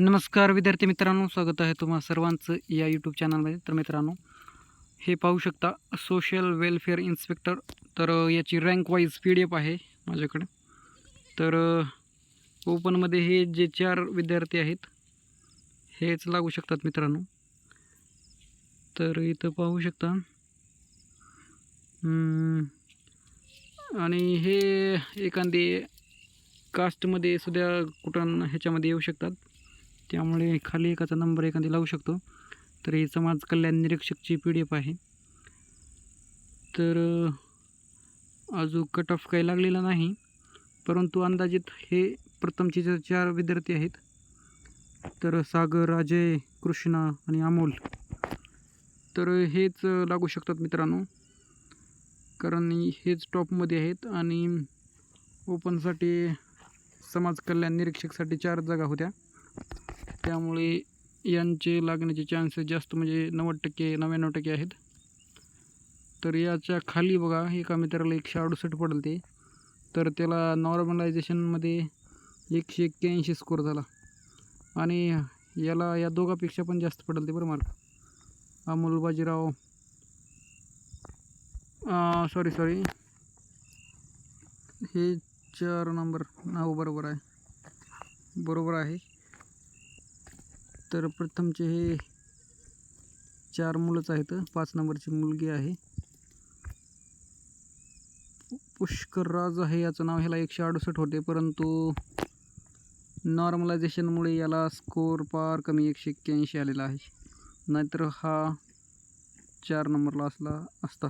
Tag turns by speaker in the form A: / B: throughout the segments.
A: नमस्कार विद्यार्थी मित्रांनो. स्वागत आहे तुम्हा सर्वांचं या यूट्यूब चॅनलमध्ये तर मित्रांनो हे पाहू शकता सोशल वेलफेअर इन्स्पेक्टर तर याची rank wise P D F आहे माझ्याकडे. तर ओपनमध्ये हे जे चार विद्यार्थी आहेत हेच लागू शकतात मित्रांनो. तर इथं पाहू शकता. आणि हे एखादी कास्टमध्ये सुद्धा कुठं ह्याच्यामध्ये येऊ शकतात. त्यामुळे खाली एकाचा नंबर एखादी लावू शकतो. तर ही समाज कल्याण निरीक्षकची पी डी एफ आहे. तर अजून कट ऑफ काही लागलेला नाही. परंतु अंदाजित हे प्रथमचे जे चार विद्यार्थी आहेत तर सागर अजय कृष्णा आणि अमोल. तर हेच लागू शकतात मित्रांनो. कारण हेच टॉपमध्ये आहेत आणि ओपनसाठी समाज कल्याण निरीक्षकसाठी चार जागा होत्या. त्यामुळे यांचे लागण्याचे चान्सेस जास्त म्हणजे नव्वद टक्के नव्याण्णव टक्के आहेत. तर याच्या खाली बघा एका मित्राला एकशे अडुसष्ट पडेल ते. तर त्याला नॉर्मलायझेशनमध्ये एकशे एक्क्याऐंशी स्कोर झाला. आणि याला या दोघापेक्षा पण जास्त पडेल ते बरं mark Amol Bajirao sorry sorry हे चार नंबर नाव बरोबर आहे. बरोबर आहे. तर प्रथमचे हे चार मुलंच आहेत. पाच नंबरची मुलगी आहे. पुष्करराज आहे याचं नाव ह्याला एकशे अडुसष्ट होते. परंतु नॉर्मलायझेशनमुळे याला स्कोर फार कमी एकशे एक्क्याऐंशी आलेला आहे. नाहीतर हा चार नंबरला असला असता.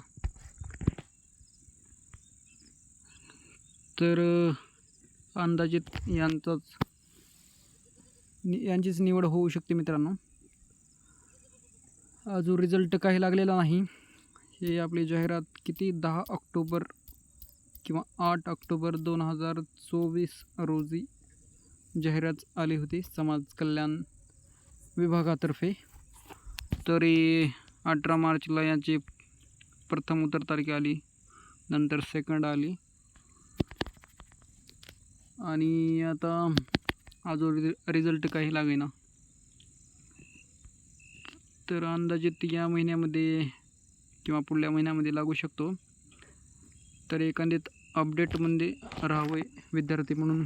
A: तर अंदाजित यांचाच नि यांचीच निवड होऊ शकते मित्रांनो. अजून रिझल्ट काही लागलेला नाही. हे आपली जाहिरात किती? दहा ऑक्टोबर किंवा आठ ऑक्टोबर दोन हजार चोवीस रोजी जाहिरात आली होती समाज कल्याण विभागातर्फे. तरी अठरा मार्चला याची प्रथम उत्तर तारीख आली नंतर सेकंड आली. आणि आता अजून रिझल्ट काही लागेना. तर अंदाजित या महिन्यामध्ये किंवा पुढल्या महिन्यामध्ये लागू शकतो. तर एखाद्यात अपडेटमध्ये म्हणजे राहावे विद्यार्थी म्हणून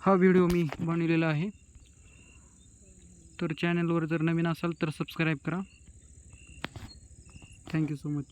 A: हा व्हिडिओ मी बनवलेला आहे. तर चॅनलवर जर नवीन असाल तर सबस्क्राईब करा. Thank you so much